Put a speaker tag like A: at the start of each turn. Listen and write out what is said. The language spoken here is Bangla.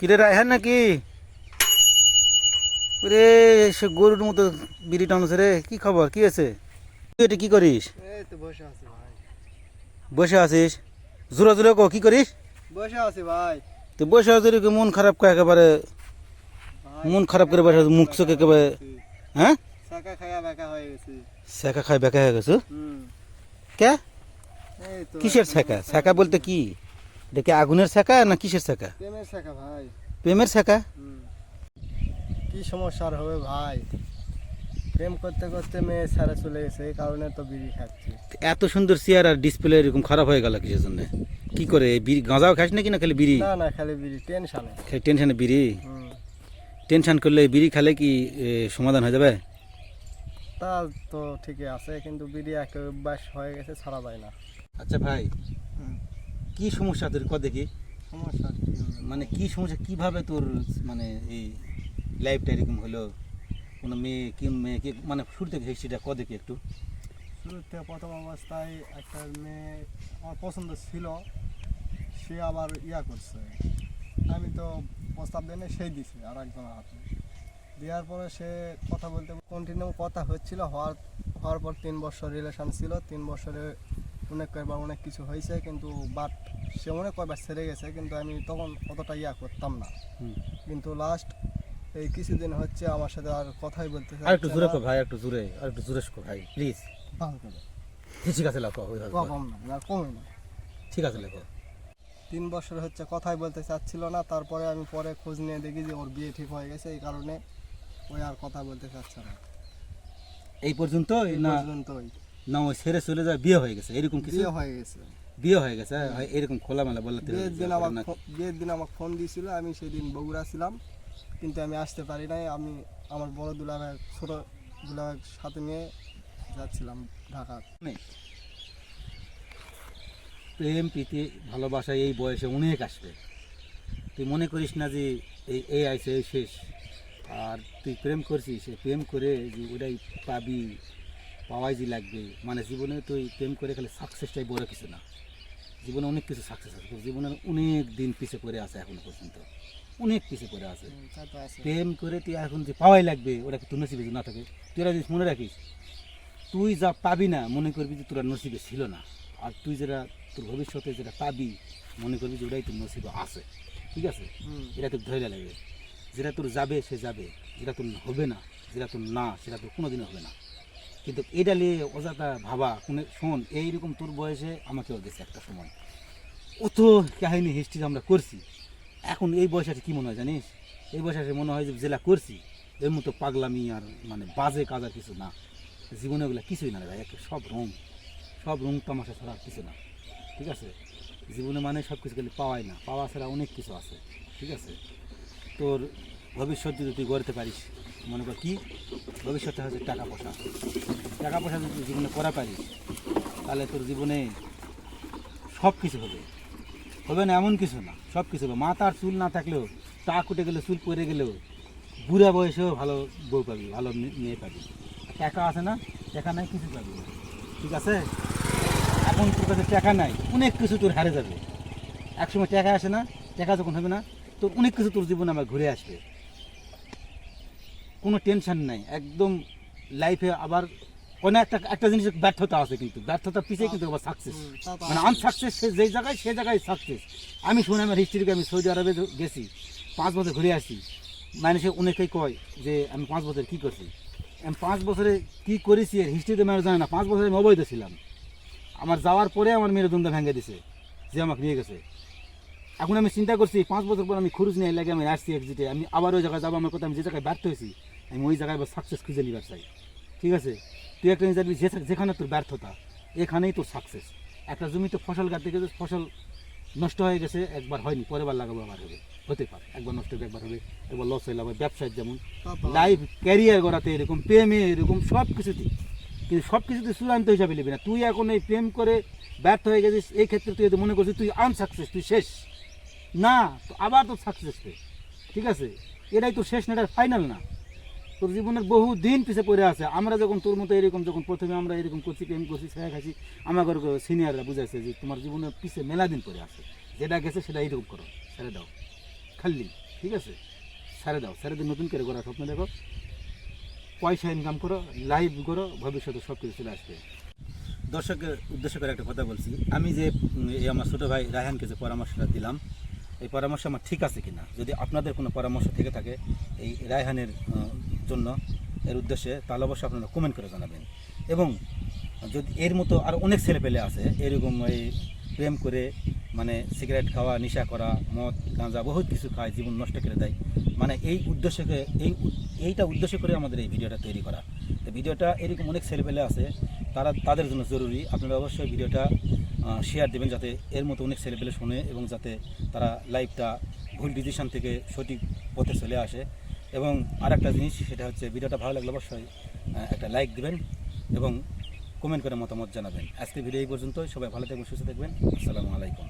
A: কিরে রায়হান নাকি? রে সে গরুর মতো বিড়ি টানছে রে কি খবর? কি আছে তুই এটা কি করিস?
B: বসে
A: আছিস? জোরে জোরে কো কি করিস?
B: বসে আছি ভাই।
A: তুই বসে আছিস কি মন খারাপ করে একেবারে? মন খারাপ করে বসে মুখ চোখ একেবারে হ্যাঁ?
B: চাকা খায়া বেকা হয়ে গেছি।
A: শেখা খাই বেকা হয়ে গেছো
B: হুম।
A: কে? কিসের শেখা? শেখা বলতে কি? এটা কি আগুনের শেখা না কিসের শেখা
B: প্রেমের শাখা ভাই।
A: প্রেমের শেখা
B: কি সমস্যা হবে ভাই? প্রেম করতে করতে মেয়ে ছাড়া চলে গেছে এই কারণে তো বিড়ি খাচ্ছি।
A: এত সুন্দর চেয়ার আর ডিসপ্লে এরকম খারাপ হয়ে গেল কিসের জন্য? কি করে বিড়ি গাঁজাও খাস নাকি না খালি বিড়ি?
B: না না খালি বিড়ি টেনশনে
A: খালি টেনশনে বিড়ি? টেনশন করলে বিড়ি খেলে কি সমাধান হয়ে যাবে?
B: তা তো ঠিকই আছে কিন্তু বিড়ি একটা অভ্যাস হয়ে গেছে ছাড়া যায় না।
A: আচ্ছা ভাই। কি সমস্যা তোর কত দেখি?
B: সমস্যা কি?
A: মানে কি সমস্যা কীভাবে তোর মানে এই লাইফটা এরকম হলো? কোনো মেয়ে কি মেয়ে কি মানে শুরু থেকে হিস্ট্রিটা কত দেখি একটু?
B: শুরুতে প্রথম অবস্থায় একটা মেয়ে আমার পছন্দ ছিল সে আবার ইয়া করছে। আমি তো প্রস্তাব দেনে সেই দিছে আর একজনের হাতে দেওয়ার পরে সে কথা বলতে কন্টিনিউ কথা হচ্ছিল হওয়ার হওয়ার পর তিন বছর রিলেশন ছিল তিন বছরে অনেক কয়েকবার অনেক কিছু হয়েছে কিন্তু বাট সে অনেক কয়েকবার সেরে গেছে কিন্তু আমি তখন অতটা ইয়া করতাম না। কিন্তু লাস্ট এই কিছুদিন হচ্ছে আমার সাথে আর কথাই বলতে
A: আর একটু জোরে কো ভাই একটু জোরে আর একটু জোরে কো ভাই প্লিজ ঠিক আছে লেখো ভাবে
B: কম না
A: ঠিক আছে লেখো।
B: তিন বছর হচ্ছে কথাই বলতে চাচ্ছিল না তারপরে আমি পরে খোঁজ নিয়ে দেখি যে ওর বিয়ে ঠিক হয়ে গেছে এই কারণে ওই আর কথা বলতে চাচ্ছে না।
A: এই পর্যন্ত
B: এই
A: না?
B: পর্যন্তই।
A: না ওই ছেড়ে চলে যায় বিয়ে হয়ে গেছে এরকম কিছু?
B: বিয়ে হয়ে গেছে।
A: বিয়ে হয়ে গেছে হয় এরকম খোলামেলা বললে
B: বিয়ের দিন আমার বিয়ের দিন আমার ফোন দিয়েছিল আমি সেদিন বগুড়া ছিলাম কিন্তু আমি আসতে পারি নাই আমি আমার বড় দুলাভাই ছোট দুলাভাইয়ের সাথে নিয়ে যাচ্ছিলাম ঢাকা।
A: প্রেম প্রীতি ভালোবাসা এই বয়সে অনেক আসবে। তুই মনে করিস না যে এই এই আইসে এই শেষ আর তুই প্রেম করছিস প্রেম করে যে ওটাই পাবি। পাওয়াই যে লাগবে। মানে জীবনে তুই প্রেম করে খালি সাকসেসটাই বড় কিছু না। জীবনে অনেক কিছু সাকসেস আছে জীবনের অনেক দিন পিছে পড়ে আছে এখনও পর্যন্ত। অনেক পিছে পড়ে আছে। প্রেম করে তুই এখন যে পাওয়াই লাগবে কি তোর নসিবে না থাকে তুই জিনিস মনে রাখিস তুই যা পাবি না মনে করবি যে তোরা নসিবে ছিল না। আর তুই যেটা তোর ভবিষ্যতে যেটা পাবি মনে করবি যে ওটাই তোর নসিবে আছে। ঠিক আছে? এটা তোর ধৈর্য লাগবে যেটা তোর যাবে সে যাবে। যেটা তোর হবে না যেটা তোর না সেটা তোর কোনোদিনও হবে না। কিন্তু এটা নিয়ে অযথা ভাবা কোনো শোন, এইরকম তোর বয়সে আমাকেও গেছে একটা সময়। অত কাহিনী হিস্ট্রি আমরা করছি। এখন এই বয়সে কি মনে হয় জানিস? এই বয়সে মনে হয় যে জেলা করছি, এর মতো পাগলামি আর মানে বাজে কাজ আর কিছু না। জীবনে ওগুলো কিছুই না রে ভাই সব রং। সব রং তামাশা ছাড়া আর কিছু না। ঠিক আছে? জীবনে মানে সব কিছু খালি পাওয়াই না। পাওয়া ছাড়া অনেক কিছু আছে। ঠিক আছে? তোর ভবিষ্যৎ যদি তুই গড়তে পারিস, মনে কর কি? ভবিষ্যতে হচ্ছে টাকা পয়সা। টাকা পয়সা যদি জীবনে করা পারিস, তাহলে তোর জীবনে সব কিছু হবে। হবে না এমন কিছু না, সব কিছু হবে। মাথার চুল না থাকলেও টাক উঠে গেলেও চুল পড়ে গেলেও, বুড়া বয়সেও ভালো বউ পাবি, ভালো মেয়ে পাবি। টাকা আছে না, টাকা নাই, কিছু পাবি ঠিক আছে? এখন তোর কাছে টাকা নাই, অনেক কিছু তোর হারে যাবে। একসময় টাকা আসে না, টাকা যখন হবে না, তোর অনেক কিছু তোর জীবনে আমার ঘুরে আসবে। কোনো টেনশন নাই একদম লাইফে আবার কোনো একটা একটা জিনিসের ব্যর্থতা আছে কিন্তু ব্যর্থতার পিছিয়ে কিন্তু আবার সাকসেস মানে। আনসাকসেস যেই জায়গায় সেই জায়গায় সাকসেস আমি শুনে আমার হিস্ট্রিকে আমি সৌদি আরবে গেছি পাঁচ বছর ঘুরে আসি। মানুষে অনেকেই কয় যে আমি পাঁচ বছর কি করছি? আমি পাঁচ বছরে কি করেছি এর হিস্ট্রিতে মানুষ জানে না। পাঁচ বছরে আমি অবৈধ ছিলাম। আমার যাওয়ার পরে আমার মেরুদণ্ড ভেঙে দিছে যে আমাকে নিয়ে গেছে। এখন আমি চিন্তা করছি পাঁচ বছর পর আমি খরচ নিয়ে লাগে আমি আসছি এক্সিটে আমি আবার ওই জায়গায় যাব আমার কথা আমি যে জায়গায় ব্যর্থ হয়েছি আমি ওই জায়গায় সাকসেস খুঁজে নিবার চাই। ঠিক আছে? তুই একটা জিনিস জানবি যে- যেখানে তোর ব্যর্থতা এখানেই তোর সাকসেস একটা জমিতে ফসল কাটতে গেছে ফসল নষ্ট হয়ে গেছে একবার হয়নি পরের বার লাগাবো আবার হবে। হতে পারে একবার নষ্ট হবে একবার হবে। একবার লস হয়ে যাবে ব্যবসায় যেমন।
B: তা তো।
A: লাইফ ক্যারিয়ার গড়াতে এরকম প্রেমে এরকম সব কিছুতে কিন্তু সব কিছুতে চূড়ান্ত হিসাবে নেবে না। তুই এখন এই প্রেম করে ব্যর্থ হয়ে গেছিস এই ক্ষেত্রে তুই যদি মনে করছিস তুই আনসাকসেস তুই শেষ। না তো আবার তোর সাকসেস ঠিক আছে? এটাই তোর শেষ না এটা ফাইনাল না। তোর জীবনের বহু দিন পিছে পড়ে আছে। আমরা যখন তোর মতো এরকম যখন প্রথমে আমরা এরকম করছি, প্রেম করছি শেখা খাইছি আমাদের সিনিয়ররা বুঝাইছে যে তোমার জীবনের পিছে মেলা দিন পড়ে আছে। যেটা গেছে সেটা এইরকম করো, ছেড়ে দাও। খালি, ঠিক আছে? ছেড়ে দাও, ছেড়ে দিয়ে নতুন করে করার স্বপ্ন দেখো। পয়সা ইনকাম করো লাইভ করো ভবিষ্যতে সব কিছু চলে আসবে। দর্শকের উদ্দেশ্য করে একটা কথা বলছি। আমি যে এই আমার ছোটো ভাই রায়হানকে যে পরামর্শটা দিলাম, এই পরামর্শ আমার ঠিক আছে কিনা? যদি আপনাদের কোনো পরামর্শ থেকে থাকে, এই রায়হানের জন্য এর উদ্দেশ্যে তাহলে অবশ্যই আপনারা কমেন্ট করে জানাবেন। এবং যদি এর মতো আর অনেক ছেলে পেলে আছে, এরকম এই প্রেম করে মানে সিগারেট খাওয়া, নেশা করা, মদ, গাঁজা, বহুত কিছু খায়, জীবন নষ্ট করে দেয় মানে এই উদ্দেশ্যকে, এই এইটা উদ্দেশ্য করে আমাদের এই ভিডিওটা তৈরি করা। তো ভিডিওটা এরকম অনেক ছেলে পেলে আছে, তারা, তাদের জন্য জরুরি। আপনারা অবশ্যই ভিডিওটা শেয়ার দেবেন যাতে এর মতো অনেক ছেলে পেলে শোনে এবং যাতে তারা লাইফটা ভুল ডিসিশন থেকে সঠিক পথে চলে আসে। এবং আর একটা জিনিস, সেটা হচ্ছে ভিডিওটা ভালো লাগলে অবশ্যই একটা লাইক দিবেন এবং কমেন্ট করে মতামত জানাবেন। আজকের ভিডিও এই পর্যন্তই। সবাই ভালো থাকবেন, সুস্থ থাকবেন। আসসালামু আলাইকুম।